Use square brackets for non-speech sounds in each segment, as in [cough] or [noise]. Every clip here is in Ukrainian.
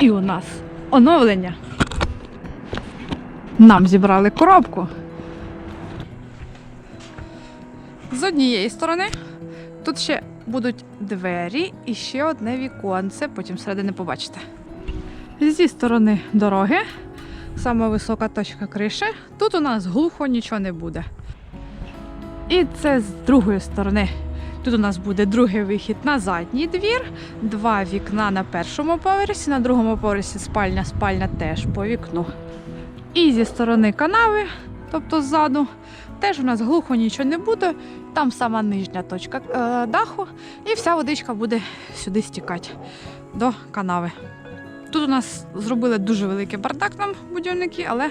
І у нас оновлення. Нам зібрали коробку. З однієї сторони тут ще будуть двері і ще одне віконце, потім всередини побачите. Зі сторони дороги, сама висока точка криші, тут у нас глухо нічого не буде. І це з другої сторони. Тут у нас буде другий вихід на задній двір, два вікна на першому поверсі, на другому поверсі спальня, спальня теж по вікну. І зі сторони канави, тобто ззаду, теж у нас глухо нічого не буде. Там сама нижня точка е, даху, і вся водичка буде сюди стікати до канави. Тут у нас зробили дуже великий бардак нам будівники, але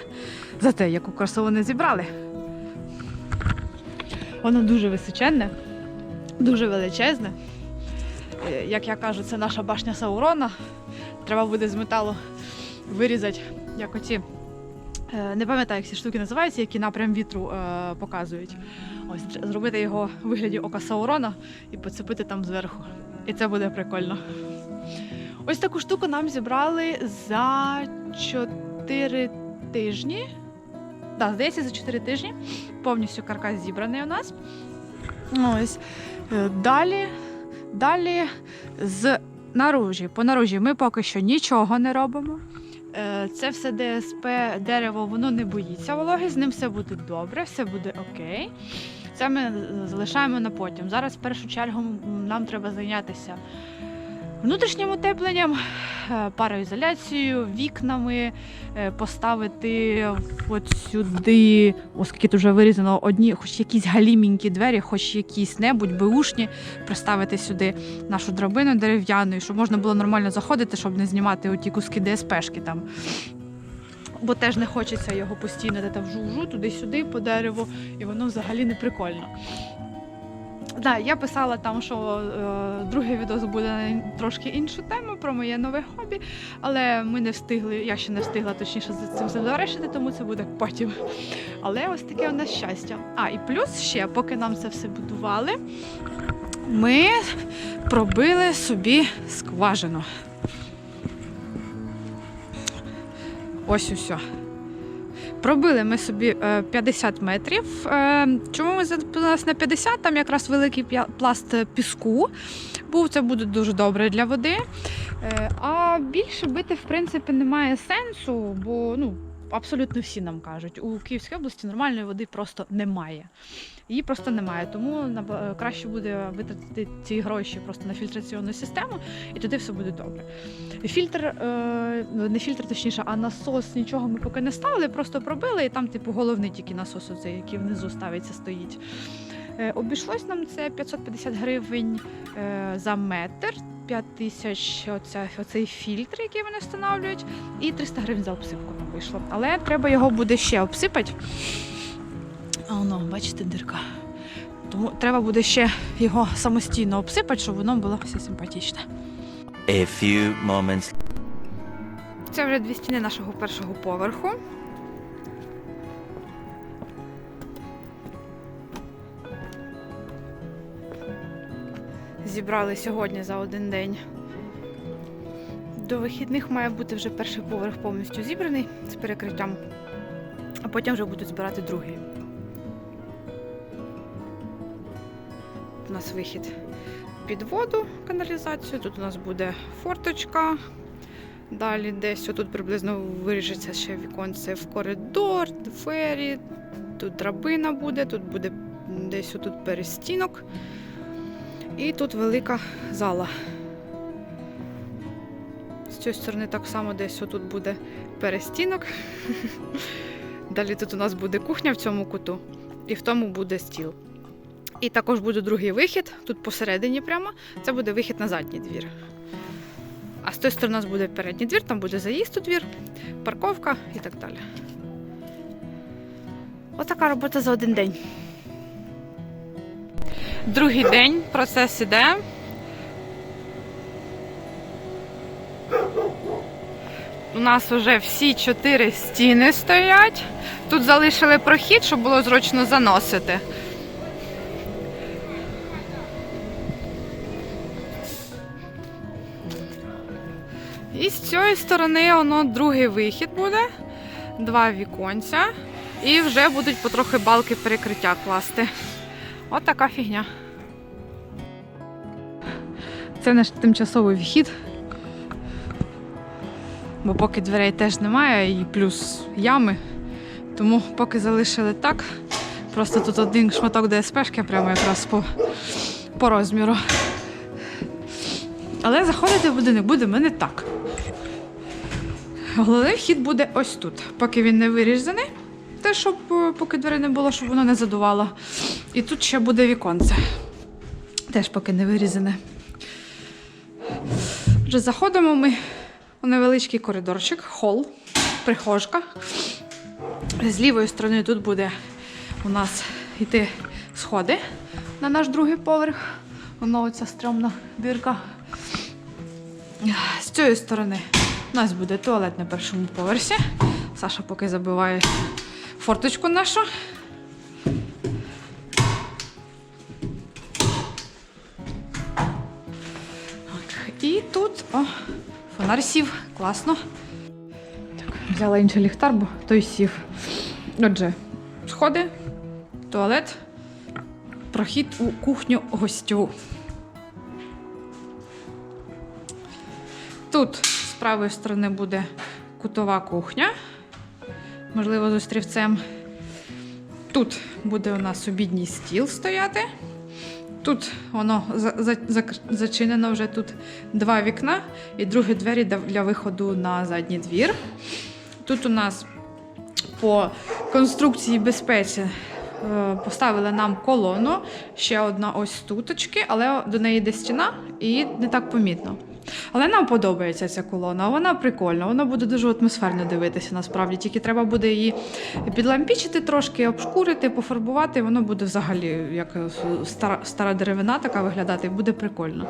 зате яку красу вони зібрали. Воно дуже височенне, дуже величезне. Е, Як я кажу, це наша башня Саурона. Треба буде з металу вирізати, як оці. е, Не пам'ятаю, як ці штуки називаються, які напрям вітру е, показують. Ось зробити його у вигляді ока Саурона і поцепити там зверху. І це буде прикольно. Ось таку штуку нам зібрали за 4 тижні. Так, здається, за 4 тижні. Повністю каркас зібраний у нас. Ось. Е, Далі, далі з наружі. По наружі ми поки що нічого не робимо. Е, Це все ДСП дерево, воно не боїться вологи, з ним все буде добре, все буде окей. Це ми залишаємо на потім. Зараз, в першу чергу, нам треба зайнятися внутрішнім утепленням, е, пароізоляцією, вікнами, е, поставити от сюди, оскільки тут вже вирізано одні, хоч якісь галімінькі двері, хоч якісь небудь беушні, приставити сюди нашу драбину дерев'яну, щоб можна було нормально заходити, щоб не знімати оті куски ДСПшки там. Бо теж не хочеться його постійно де там жу-жу, туди-сюди по дереву, і воно взагалі не прикольно. Да, я писала там, що е, другий відео буде на трошки іншу тему про моє нове хобі, але ми не встигли, я ще не встигла точніше за цим завершити, тому це буде потім. Але ось таке у нас щастя. А, і плюс ще, поки нам це все будували, ми пробили собі скважину. Ось усе. Пробили ми собі е, 50 метрів. Е, Чому ми зупинилися на 50? Там якраз великий пласт е, піску був. Це буде дуже добре для води. Е, А більше бити, в принципі, немає сенсу, бо ну, абсолютно всі нам кажуть, у Київській області нормальної води просто немає. Її просто немає. Тому краще буде витратити ці гроші просто на фільтраційну систему, і тоді все буде добре. Фільтр, е, не фільтр, точніше, а насос нічого ми поки не ставили, просто пробили, і там, типу, головний тільки насос, оцей, який внизу ставиться, стоїть. Е, Обійшлось нам це 550 гривень е, за метр, 5 тисяч оця, оцей фільтр, який вони встановлюють, і 300 гривень за обсипку нам вийшло. Але треба його буде ще обсипати. А воно, бачите, дирка. Тому треба буде ще його самостійно обсипати, щоб воно було все симпатичне. A few moments Це вже дві стіни нашого першого поверху. Зібрали сьогодні за один день. До вихідних має бути вже перший поверх повністю зібраний з перекриттям, а потім вже будуть збирати другий. У нас вихід під воду, каналізацію. Тут у нас буде форточка. Далі десь тут приблизно виріжеться ще віконце в коридор, двері, тут драбина буде, тут буде десь отут перестінок. І тут велика зала. З цієї сторони так само десь отут буде перестінок. [laughs] Далі тут у нас буде кухня в цьому куту, і в тому буде стіл. І також буде другий вихід, тут посередині прямо. Це буде вихід на задній двір. А з тої сторони у нас буде передній двір, там буде заїзд у двір, парковка і так далі. Отака робота за один день. Другий день процес іде. У нас вже всі чотири стіни стоять. Тут залишили прохід, щоб було зручно заносити. І з цієї сторони воно другий вихід буде, два віконця, і вже будуть потрохи балки перекриття класти. От така фігня. Це наш тимчасовий вхід. Бо поки дверей теж немає, і плюс ями. Тому поки залишили так. Просто тут один шматок ДСПшки прямо якраз по, по розміру. Але заходити в будинок будемо не так. Головний вхід буде ось тут. Поки він не вирізаний, те, щоб е, поки двері не було, щоб воно не задувало. І тут ще буде віконце. Теж поки не вирізане. Вже заходимо ми у невеличкий коридорчик, хол, прихожка. З лівої сторони тут буде у нас йти сходи на наш другий поверх. Воно оця стрьомна дирка. З цієї сторони у нас буде туалет на першому поверсі. Саша поки забиває форточку нашу. І тут о, фонарь сів, класно. Так, взяла інший ліхтар, бо той сів. Отже, сходи, туалет, прохід у кухню гостю. Тут правої сторони буде кутова кухня, можливо, з острівцем. Тут буде у нас обідній стіл стояти. Тут воно за- за- зак- зачинено вже тут два вікна і другі двері для- для виходу на задній двір. Тут у нас по конструкції безпеці е, поставили нам колону, ще одна ось туточки, але до неї йде стіна і не так помітно. Але нам подобається ця колона, вона прикольна, вона буде дуже атмосферно дивитися насправді. Тільки треба буде її підлампічити трошки, обшкурити, пофарбувати. Воно буде взагалі як е, стара, стара деревина така виглядати, буде прикольно.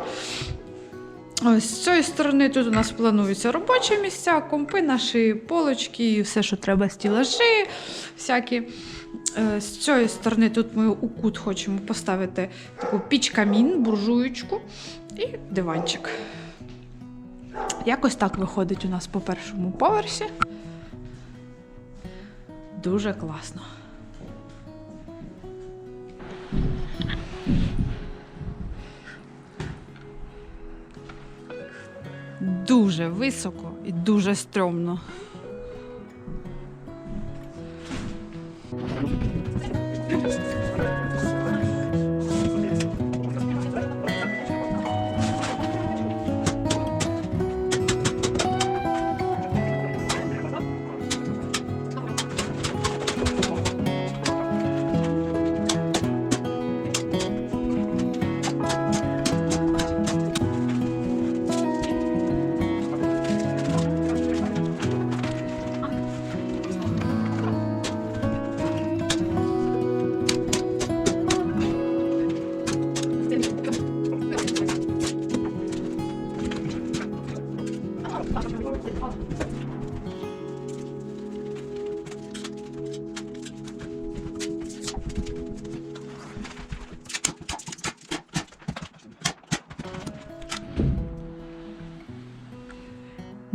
Ось з цієї сторони тут у нас плануються робочі місця, компи, наші полочки, все, що треба, стілажі всякі. Е, З цієї сторони тут ми у кут хочемо поставити таку піч-камін, буржуєчку і диванчик. Якось так виходить у нас по першому поверсі. Дуже класно. Дуже високо і дуже стрьомно.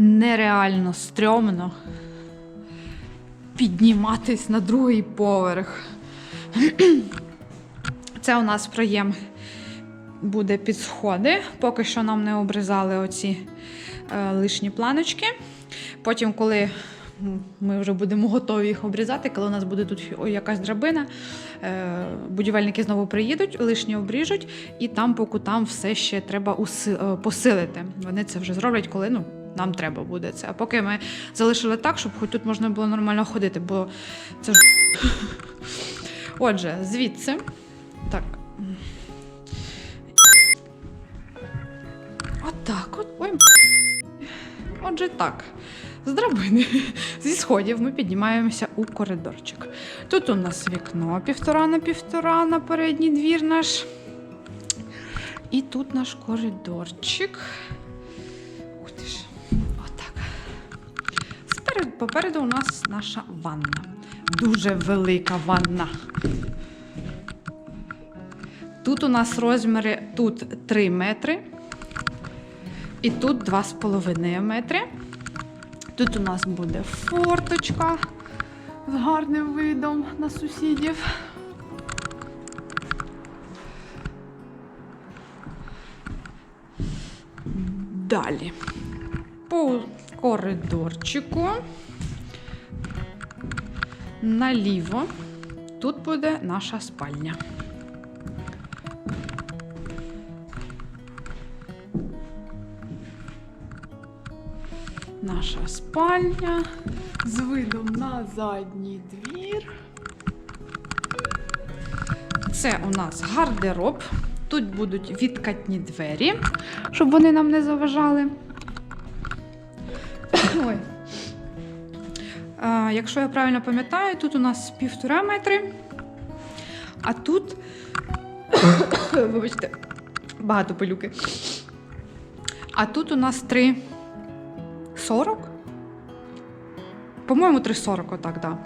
Нереально стрьомно підніматись на другий поверх. [clears throat] Це у нас проєм буде під сходи. Поки що нам не обрізали оці е, лишні планочки. Потім, коли ми вже будемо готові їх обрізати, коли у нас буде тут якась драбина, е, будівельники знову приїдуть, лишні обріжуть, і там по кутам все ще треба уси- е, посилити. Вони це вже зроблять, коли ну, нам треба буде це. А поки ми залишили так, щоб хоч тут можна було нормально ходити, бо це ж. [laughs] Отже, звідси. Так. Отак от. Ой. Отже, так. З драбини, [laughs] зі сходів ми піднімаємося у коридорчик. Тут у нас вікно півтора на півтора на передній двір наш. І тут наш коридорчик. Спереду, попереду у нас наша ванна. Дуже велика ванна. Тут у нас розміри тут 3 метри І тут 2,5 метри. Тут у нас буде форточка з гарним видом на сусідів. Далі. Коридорчику. Наліво. Тут буде наша спальня. Наша спальня з видом на задній двір. Це у нас гардероб. Тут будуть відкатні двері, щоб вони нам не заважали. Ой. А, якщо я правильно пам'ятаю, тут у нас півтора метри, а тут, [coughs] вибачте, багато пилюки. А тут у нас 3,40. По-моєму, 3,40, отак, да.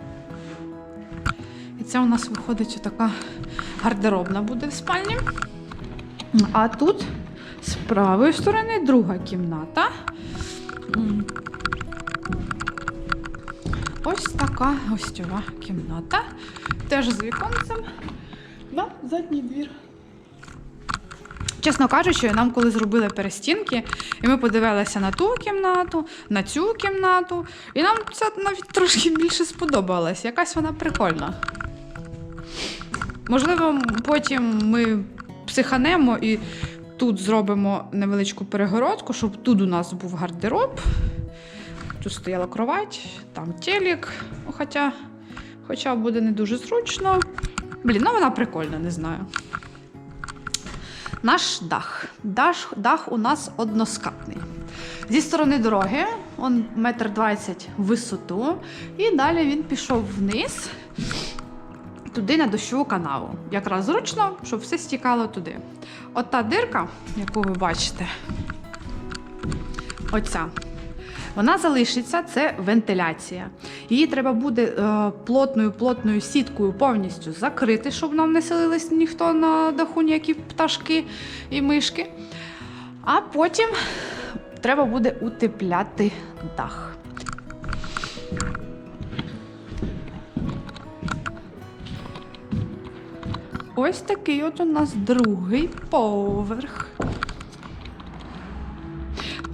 І це у нас виходить така гардеробна буде в спальні. А тут з правої сторони друга кімната. Ось така гостьова кімната. Теж з віконцем на задній двір. Чесно кажучи, нам коли зробили перестінки, і ми подивилися на ту кімнату, на цю кімнату, і нам це навіть трошки більше сподобалось. Якась вона прикольна. Можливо, потім ми психанемо і тут зробимо невеличку перегородку, щоб тут у нас був гардероб. Тут стояла кровать, там телек, ну, хоча, хоча буде не дуже зручно. Блін, ну вона прикольна, не знаю. Наш дах. Дах, дах у нас односкатний. Зі сторони дороги, он метр двадцять висоту, і далі він пішов вниз, туди на дощову канаву. Якраз зручно, щоб все стікало туди. От та дирка, яку ви бачите, оця. Вона залишиться, це вентиляція. Її треба буде е, плотною плотною сіткою повністю закрити, щоб нам не селились ніхто на даху, ніякі пташки і мишки. А потім треба буде утепляти дах. Ось такий от у нас другий поверх.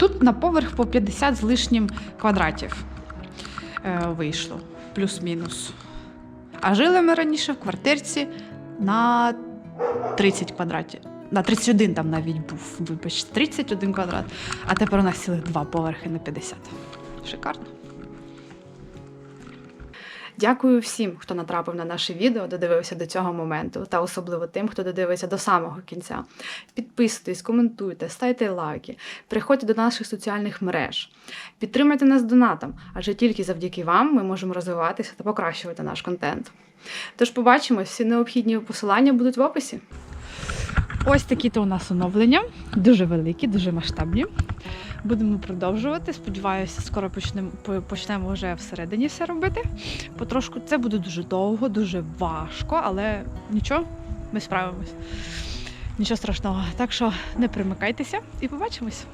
Тут на поверх по 50 з лишнім квадратів е, вийшло, плюс-мінус. А жили ми раніше в квартирці на 30 квадратів. На 31 там навіть був, вибачте, 31 квадрат. А тепер у нас цілих два поверхи на 50. Шикарно. Дякую всім, хто натрапив на наше відео, додивився до цього моменту, та особливо тим, хто додивився до самого кінця. Підписуйтесь, коментуйте, ставте лайки, приходьте до наших соціальних мереж, підтримайте нас донатом, адже тільки завдяки вам ми можемо розвиватися та покращувати наш контент. Тож побачимось, всі необхідні посилання будуть в описі. Ось такі то у нас оновлення, дуже великі, дуже масштабні. Будемо продовжувати. Сподіваюся, скоро почнемо почнемо вже всередині все робити. Потрошку це буде дуже довго, дуже важко, але нічого, ми справимось. Нічого страшного. Так що не примикайтеся і побачимось.